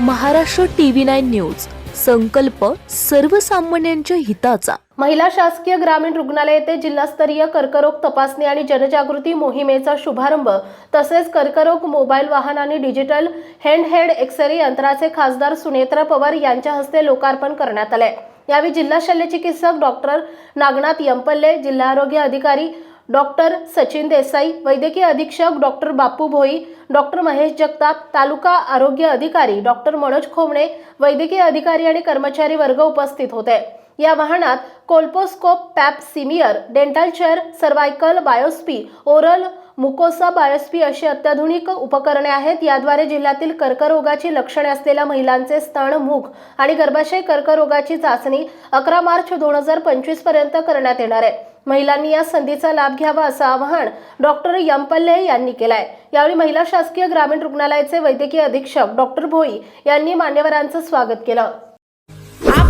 Maharashtra TV nine news. संकल्प सर्वसामान्यांच्या हिताचा. महिला शासकीय ग्रामीण रुग्णालय येथे जिल्हास्तरीय कर्करोग तपासणी आणि जनजागृती मोहिमेचा शुभारंभ तसेच कर्करोग मोबाईल वाहन आणि डिजिटल हँडहेड एक्सरे यंत्राचे खासदार सुनेत्रा पवार यांच्या हस्ते लोकार्पण करण्यात आले. यावेळी जिल्हा शल्यचिकित्सक डॉक्टर नागनाथ यंपल्ले जिल्हा आरोग्य अधिकारी डॉक्टर सचिन देसाई वैद्यकीय अधीक्षक डॉक्टर बापू भोई डॉक्टर महेश जगताप तालुका आरोग्य अधिकारी डॉक्टर मनोज खोमणे वैद्यकीय अधिकारी आणि कर्मचारी वर्ग उपस्थित होते. या वाहनात colposcope pap smear dental chair cervical biopsy oral mucosa biopsy अशी अत्याधुनिक उपकरणे आहेत. याद्वारे जिल्ह्यातील कर्करोगाची लक्षणे असलेल्या महिलांचे स्तन मूग आणि गर्भाशय कर्करोगाची चाचणी अकरा मार्च दोन हजार पंचवीसपर्यंत करण्यात येणार आहे. महिलांनी या संधीचा लाभ घ्यावा असं आवाहन डॉक्टर यमपल्ले यांनी केलंय. यावेळी महिला शासकीय ग्रामीण रुग्णालयाचे वैद्यकीय अधीक्षक डॉक्टर भोई यांनी मान्यवरांचं स्वागत केलं.